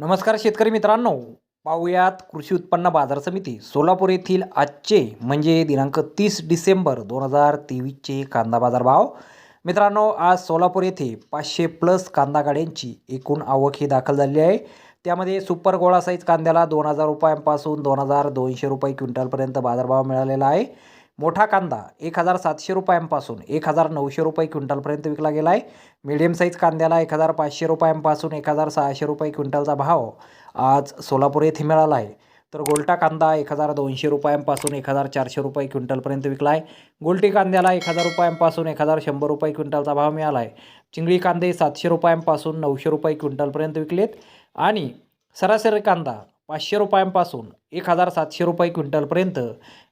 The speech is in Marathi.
नमस्कार शेतकरी मित्रांनो. पाहूयात कृषी उत्पन्न बाजार समिती सोलापूर येथील आजचे म्हणजे दिनांक तीस डिसेंबर दोन हजार तेवीसचे कांदा बाजार भाव मित्रांनो आज सोलापूर येथे पाचशे प्लस कांदा गाड्यांची एकूण आवक ही दाखल झाली आहे. त्यामध्ये सुपर गोळा साईज कांद्याला दोन हजार रुपयांपासून दोन हजार दोनशे रुपये क्विंटलपर्यंत बाजारभाव मिळालेला आहे. मोठा कांदा एक हजार सातशे रुपयांपासून एक हजार नऊशे रुपये क्विंटलपर्यंत विकला गेला आहे मीडियम साईज कांद्याला एक हजार पाचशे रुपयांपासून एक हजार सहाशे रुपये क्विंटलचा भाव आज सोलापूर येथे मिळाला आहे तर गोलटा कांदा एक हजार दोनशे रुपयांपासून एक हजार चारशे रुपये क्विंटलपर्यंत विकला आहे गोलटी कांद्याला एक हजार रुपयांपासून एक हजार शंभर रुपये क्विंटलचा भाव मिळाला आहे चिंगळी कांदे सातशे रुपयांपासून नऊशे रुपये क्विंटलपर्यंत विकलेत. आणि सरासरी कांदा पाचशे रुपयांपासून एक हजार सातशे रुपये क्विंटलपर्यंत